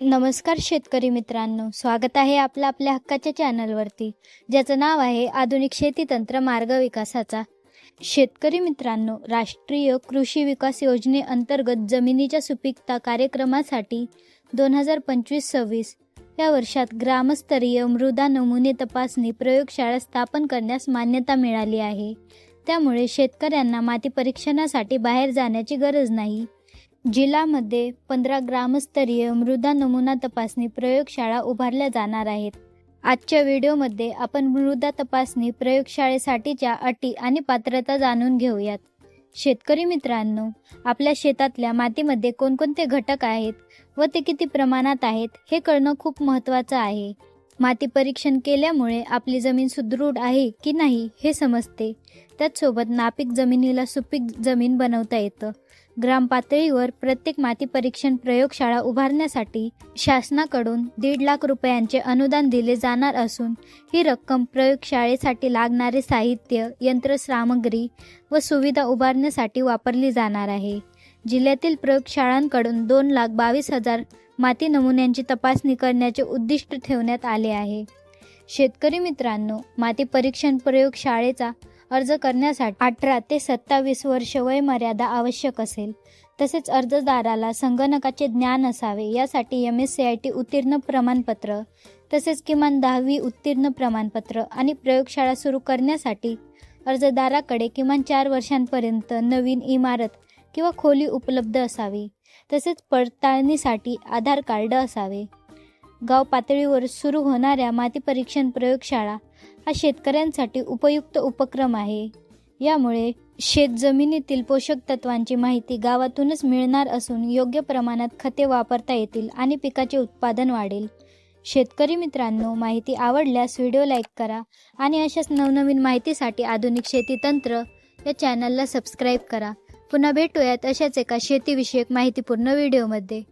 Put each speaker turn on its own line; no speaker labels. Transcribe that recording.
नमस्कार शेतकरी मित्रांनो स्वागत आहे आपलं आपल्या हक्काच्या चॅनलवरती ज्याचं नाव आहे आधुनिक शेती तंत्र मार्ग विकासाचा. शेतकरी मित्रांनो राष्ट्रीय कृषी विकास योजनेअंतर्गत जमिनीच्या सुपीकता कार्यक्रमासाठी दोन हजार पंचवीस सव्वीस या वर्षात ग्रामस्तरीय मृदा नमुने तपासणी प्रयोगशाळा स्थापन करण्यास मान्यता मिळाली आहे. त्यामुळे शेतकऱ्यांना माती परीक्षणासाठी बाहेर जाण्याची गरज नाही. जिल्ह्यामध्ये पंधरा ग्रामस्तरीय मृदा नमुना तपासणी प्रयोगशाळा उभारल्या जाणार आहेत. आजच्या व्हिडिओमध्ये आपण मृदा तपासणी प्रयोगशाळेसाठीच्या अटी आणि पात्रता जाणून घेऊयात. शेतकरी मित्रांनो आपल्या शेतातल्या मातीमध्ये कोणकोणते घटक आहेत व ते किती प्रमाणात आहेत हे कळणं खूप महत्त्वाचं आहे. माती परीक्षण केल्यामुळे आपली जमीन सुदृढ आहे की नाही हे समजते. त्याचसोबत नापीक जमिनीला सुपीक जमीन बनवता येतं. ग्राम पातळीवर प्रत्येक माती परीक्षण प्रयोगशाळा उभारण्यासाठी शासनाकडून दीड लाख रुपयांचे अनुदान दिले जाणार असून ही रक्कम प्रयोगशाळेसाठी लागणारे साहित्य यंत्रसामग्री व सुविधा उभारण्यासाठी वापरली जाणार आहे. जिल्ह्यातील प्रयोगशाळांकडून दोन लाख बावीस हजार माती नमुन्यांची तपासणी करण्याचे उद्दिष्ट ठेवण्यात आले आहे. शेतकरी मित्रांनो माती परीक्षण प्रयोगशाळेचा अर्ज करण्यासाठी अठरा ते सत्तावीस वर्ष वयमर्यादा आवश्यक असेल. तसेच अर्जदाराला संगणकाचे ज्ञान असावे यासाठी M S C I T उत्तीर्ण प्रमाणपत्र तसेच किमान दहावी उत्तीर्ण प्रमाणपत्र आणि प्रयोगशाळा सुरू करण्यासाठी अर्जदाराकडे किमान चार वर्षांपर्यंत नवीन इमारत किंवा खोली उपलब्ध असावी. तसेच पडताळणीसाठी आधार कार्ड असावे. गाव पातळीवर सुरू होणाऱ्या माती परीक्षण प्रयोगशाळा हा शेतकऱ्यांसाठी उपयुक्त उपक्रम आहे. यामुळे शेत जमिनीतील पोषक तत्वांची माहिती गावातूनच मिळणार असून योग्य प्रमाणात खते वापरता येतील आणि पिकाचे उत्पादन वाढेल. शेतकरी मित्रांनो माहिती आवडल्यास व्हिडिओ लाईक करा आणि अशाच नवनवीन माहितीसाठी आधुनिक शेती तंत्र या चॅनलला सबस्क्राईब करा. पुन्हा भेटूयात अशाच एका शेतीविषयक माहितीपूर्ण व्हिडिओमध्ये.